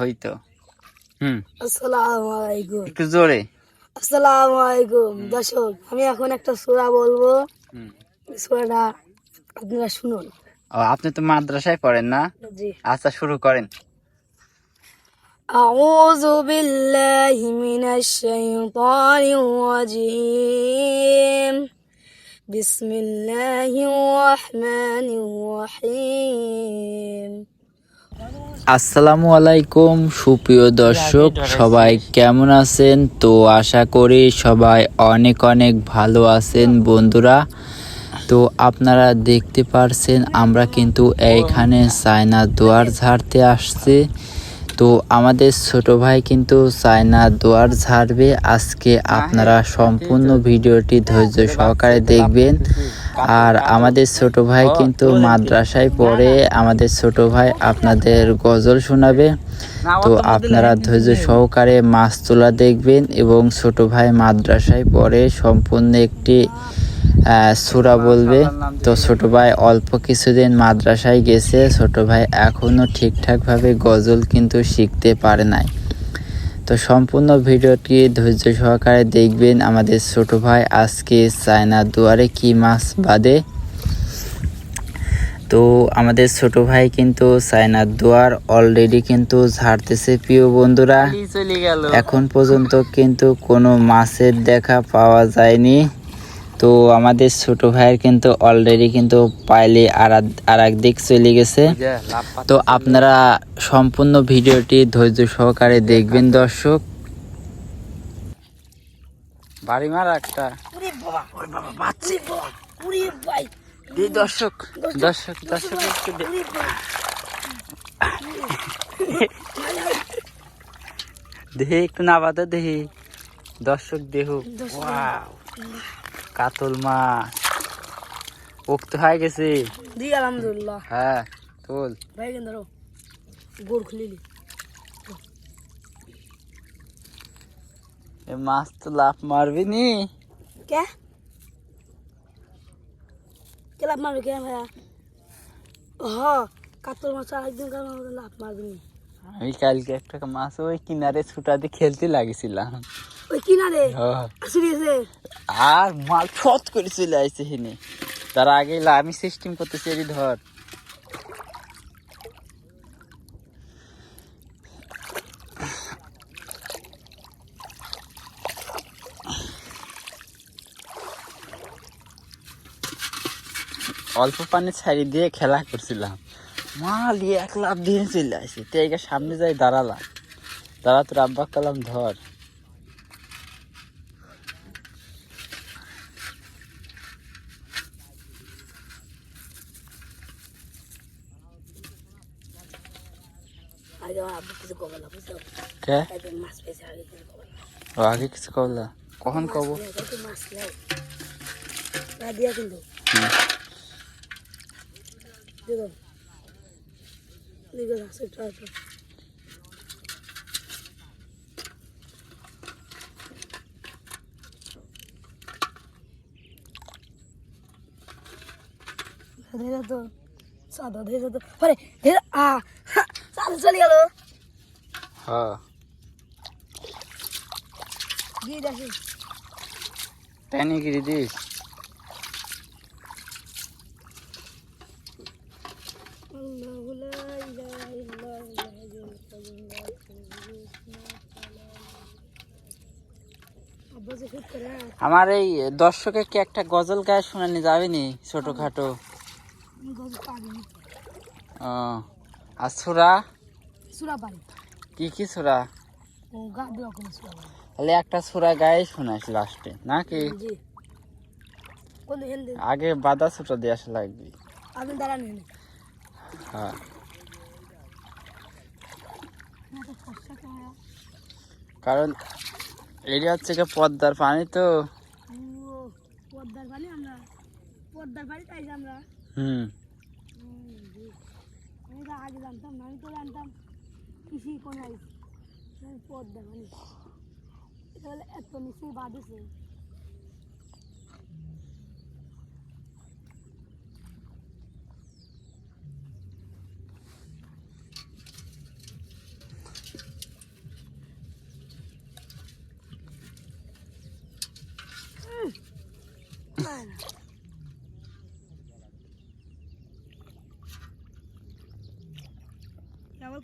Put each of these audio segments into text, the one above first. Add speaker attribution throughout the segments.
Speaker 1: হইতো হুম
Speaker 2: আসসালামু আলাইকুম
Speaker 1: একটু জোরে
Speaker 2: আসসালামু আলাইকুম দর্শক আমি এখন একটা সূরা বলবো
Speaker 1: হুম।
Speaker 2: সূরাটা আপনারা শুনুন
Speaker 1: ও আপনি তো মাদ্রাসায় পড়েন না
Speaker 2: জি
Speaker 1: আচ্ছা শুরু করেন
Speaker 2: أعوذ بالله من الشيطان الرجيم بسم الله الرحمن الرحيم
Speaker 1: আসসালামু আলাইকুম সুপ্রিয় দর্শক সবাই কেমন আছেন? তো আশা করি সবাই অনেক অনেক ভালো আছেন বন্ধুরা। তো আপনারা দেখতে পারছেন আমরা কিন্তু এইখানে চায়না দুয়ার ঝাড়তে আসছি। তো আমাদের ছোট ভাই কিন্তু চায়না দুয়ার ঝাড়বে। আজকে আপনারা সম্পূর্ণ ভিডিওটি ধৈর্য সহকারে দেখবেন। আর আমাদের ছোট ভাই কিন্তু মাদ্রাসায় পড়ে আমাদের ছোট ভাই আপনাদের গজল শোনাবে। তো আপনারা ধৈর্য সহকারে মাছ তোলা দেখবেন এবং ছোট ভাই মাদ্রাসায় পড়ে সম্পূর্ণ একটি সুরা বলবে। তো ছোট ভাই অল্প কিছুদিন মাদ্রাসায় গেছে। ছোট ভাই এখনও ঠিকঠাকভাবে গজল কিন্তু শিখতে পারে নাই। তো সম্পূর্ণ ভিডিওটি ধৈর্য সহকারে দেখবেন আমাদের ছোট ভাই আজকে চায়না দুয়ারে কি মাছ বাদে। তো আমাদের ছোট ভাই কিন্তু চায়নার দুয়ার অলরেডি কিন্তু ঝাড়তেছে প্রিয় বন্ধুরা। এখন পর্যন্ত কিন্তু কোনো মাছের দেখা পাওয়া যায়নি। তো আমাদের ছোট ভাইয়ের কিন্তু অলরেডি কিন্তু পাইলে আর আর এক দিক চলে গেছে। তো আপনারা সম্পূর্ণ ভিডিওটি ধৈর্য সহকারে দেখবেন দর্শক। বাড়ি মারা একটা। দর্শক দেহে একটু না বাদে দেহে। দর্শক দেহ। কাতল মাছ। পোক্ত হয়ে গেছে।
Speaker 2: দি আলহামদুলিল্লাহ।
Speaker 1: হ্যাঁ তোল।
Speaker 2: ভাই কেন ধরো গোর খুলিলি
Speaker 1: এ মাছ তো লাফ মারবি নি।
Speaker 2: কে? কে লাভ মারবে কে ভাইয়া? হ কাতল মাছ একদিন কাল লাভ মারবে নি।
Speaker 1: আমি কালকে একটা মাছ ওই কিনারে ছুটা দিয়ে খেলতে লাগেছিলাম।
Speaker 2: ওই কিনা রে
Speaker 1: হ্যাঁ। আর মাল ফত করে চলে আসছে হেনে। তার আগে আমি সিস্টেম করতেছি এরই ধর। অল্প পানি ছাড়ি দিয়ে খেলা করছিলাম। মাল এক লাভ দিয়ে চলে আসে। তো সামনে যাই দাঁড়ালাম। দাঁড়া তোর আব্বা কালাম ধর।
Speaker 2: আগে কিছু
Speaker 1: কবলা কখন কব
Speaker 2: মাছ দিয়া কিন্তু। দিকে আছে ট্রাই ধীরে তো সাদা ধীরে তো পরে ধীরে আ সাদা চলে গেল
Speaker 1: হ্যাঁ
Speaker 2: দিয়ে দেখি
Speaker 1: টানি গিরি দিস আমার এই দর্শকে কি একটা গজল গায়ে শোনানি যাবে নি ছোটখাটো? ও আর সুরা? কি কি সুরা? তাহলে একটা সুরা গায়ে শোনাইস লাস্টে নাকি? আগে বাদা সুটা দিয়ে আসা লাগবে। হ্যাঁ। কারণ এটা হচ্ছে কি পদ্মার পানি তো।
Speaker 2: পদ্মার পানি আমরা পদ্মার পানি তাই আমরা।
Speaker 1: হুম।
Speaker 2: এটা আগে জানতাম না আমি তো জানতাম কৃষি কোন পদ্মার পানি। এত নিচে বাঁধেছে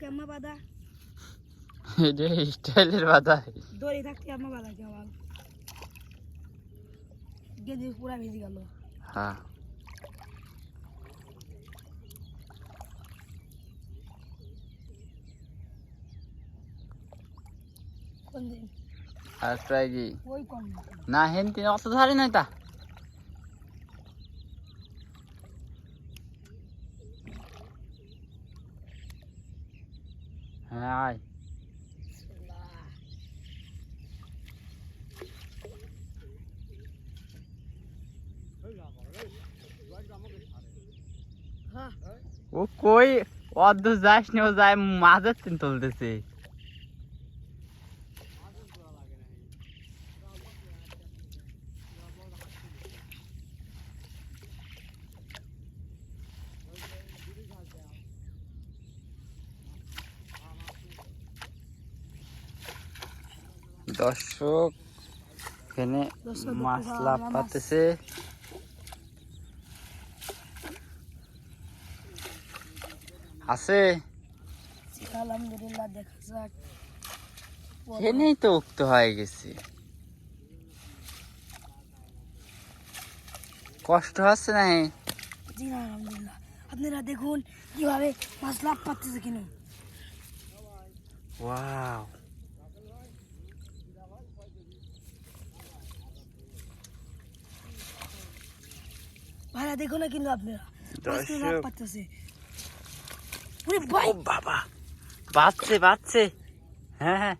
Speaker 2: কেমন বাধা
Speaker 1: এটা স্টাইলের বাধা
Speaker 2: দড়ি থাকতে বাধা গেজি পুরা ভিজে গেল।
Speaker 1: হ্যাঁ। আর প্রায় কি? না হেন তিন অত ধারে নাই তা। হ্যাঁ আয়
Speaker 2: হ্যাঁ
Speaker 1: ও কই অর্ধ যাস নি ও যায় মাঝের তিন তুলতেছে দর্শক এখানে মাছ লাভ। পাতেছে। আছে।
Speaker 2: আলহামদুলিল্লাহ দেখা যাক।
Speaker 1: এখানেই তো উক্ত হয়ে গেছে। কষ্ট হচ্ছে না?
Speaker 2: জি আলহামদুলিল্লাহ। আপনারা দেখুন কীভাবে মাছ লাভ পাচ্ছে কিনা।
Speaker 1: ওয়াও।
Speaker 2: ভাইরা দেখুন না কিন্তু আপনারা। মাছ পাচ্ছে ভাই
Speaker 1: ও বাবা বাচ্চে বাচ্চে হ্যাঁ হ্যাঁ।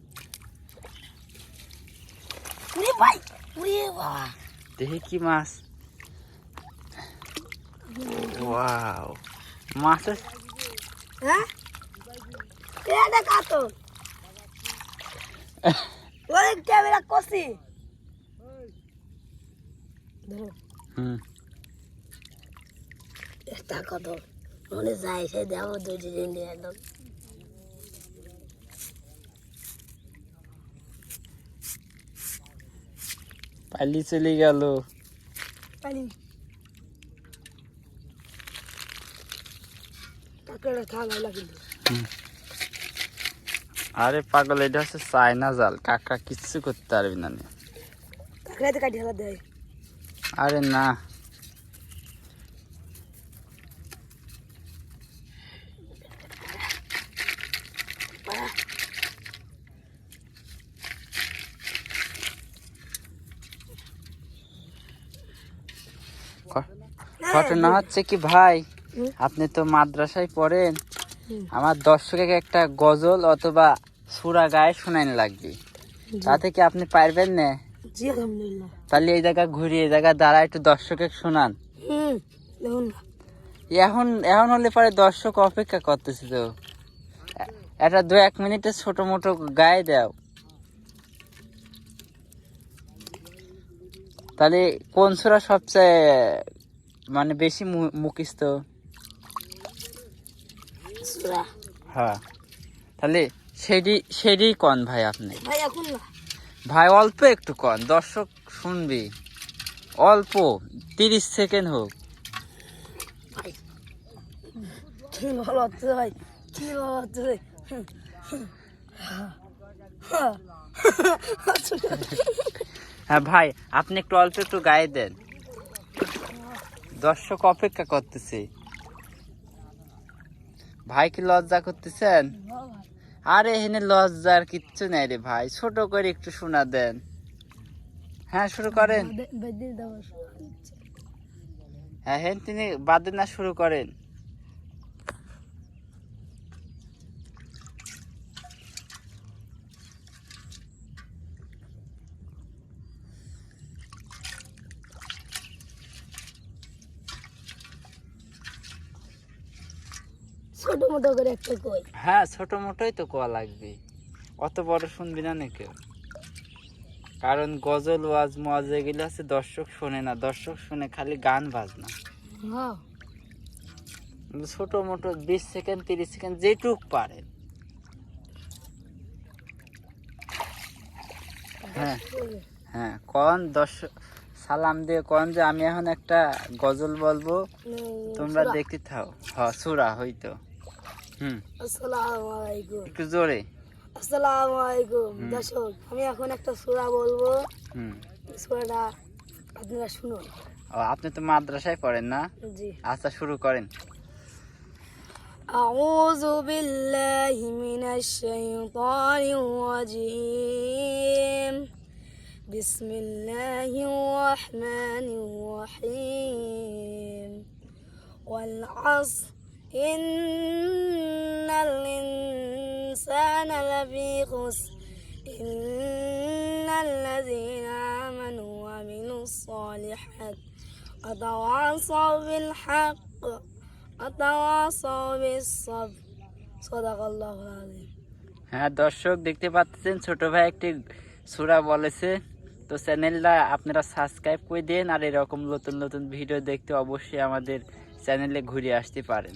Speaker 2: ওরে ভাই! ওরে বাবা!
Speaker 1: দেখি কি মাছ। ওয়াও। মাছের
Speaker 2: হ্যাঁ? এটা কাতো ওরে ক্যামেরা কষি ধরো
Speaker 1: হুম।
Speaker 2: কত মনে যায় সে দেবো দুই দিন একদম।
Speaker 1: পালি চলে গেল।
Speaker 2: কিন্তু
Speaker 1: আরে পাগল এটা হচ্ছে চায়না জাল। কাকা কিচ্ছু করতে পারবি না আরে না ক- ঘটনা হচ্ছে কি ভাই? আপনি তো মাদ্রাসায় পড়েন আমার দর্শকে একটা গজল অথবা সুরা গায়ে শোনাইন লাগবে। তাতে কি আপনি পারবেন না? তাহলে এই জায়গা ঘুরিয়ে এই জায়গা দাঁড়া একটু দর্শকে শোনান। এখন এখন হলে পরে দর্শক অপেক্ষা করতেছে তো। এ- একটা দু এক মিনিটের ছোট মোটো গায়ে দাও। তাহলে কোন সুরা সবচেয়ে মানে বেশি মু- মুখিস্ত হ্যাঁ। তাহলে সেটি সেটি কন ভাই আপনি?
Speaker 2: ভাই
Speaker 1: অল্প একটু কন দর্শক শুনবি। অল্প তিরিশ সেকেন্ড হোক। হ্যাঁ ভাই আপনি একটু অল্প একটু গায়ে দেন। দর্শক অপেক্ষা করতেছে। ভাই কি লজ্জা করতেছেন? আরে এখানে লজ্জার কিচ্ছু নেই রে ভাই। ছোট করে একটু শোনা দেন। হ্যাঁ শুরু করেন। হ্যাঁ হ্যাঁ তিনি বাদে না শুরু করেন।
Speaker 2: ছোট মোটো করে একটা কই।
Speaker 1: হ্যাঁ ছোট মোটোই তো কোয়া লাগবে। অত বড় শুনবি না না কেউ কারণ গজল ওয়াজ মোয়াজ এগুলো আছে দর্শক শোনে না। দর্শক শুনে খালি গান বাজনা।
Speaker 2: হ্যাঁ।
Speaker 1: ছোট মোটো বিশ সেকেন্ড তিরিশ সেকেন্ড যেটুক পারে হ্যাঁ হ্যাঁ কন দর্শক সালাম দিয়ে কন যে আমি এখন একটা গজল বলব। তোমরা দেখতে থাও। হ সুরা হইতো।
Speaker 2: আসসালামু আলাইকুম
Speaker 1: একটু জোরে
Speaker 2: আসসালামু আলাইকুম দর্শক আমি এখন একটা সূরা বলবো
Speaker 1: হুম
Speaker 2: সূরাটা আপনারা শুনুন
Speaker 1: ও আপনি তো মাদ্রাসায় পড়েন না
Speaker 2: জি
Speaker 1: আচ্ছা শুরু করেন
Speaker 2: أعوذ بالله من الشيطان الرجيم بسم الله الرحمن الرحيم والعصر إن الإنسان لفي خسر إن الذين آمنوا وعملوا الصالحات وتواصوا بالحق وتواصوا بالصبر صدق الله العظيم
Speaker 1: হ্যাঁ দর্শক দেখতে পাচ্ছেন ছোট ভাই একটি সুরা বলেছে তো চ্যানেলটা আপনারা সাবস্ক্রাইব করে দিন আর এরকম নতুন নতুন ভিডিও দেখতে অবশ্যই আমাদের চ্যানেলে ঘুরে আসতে পারেন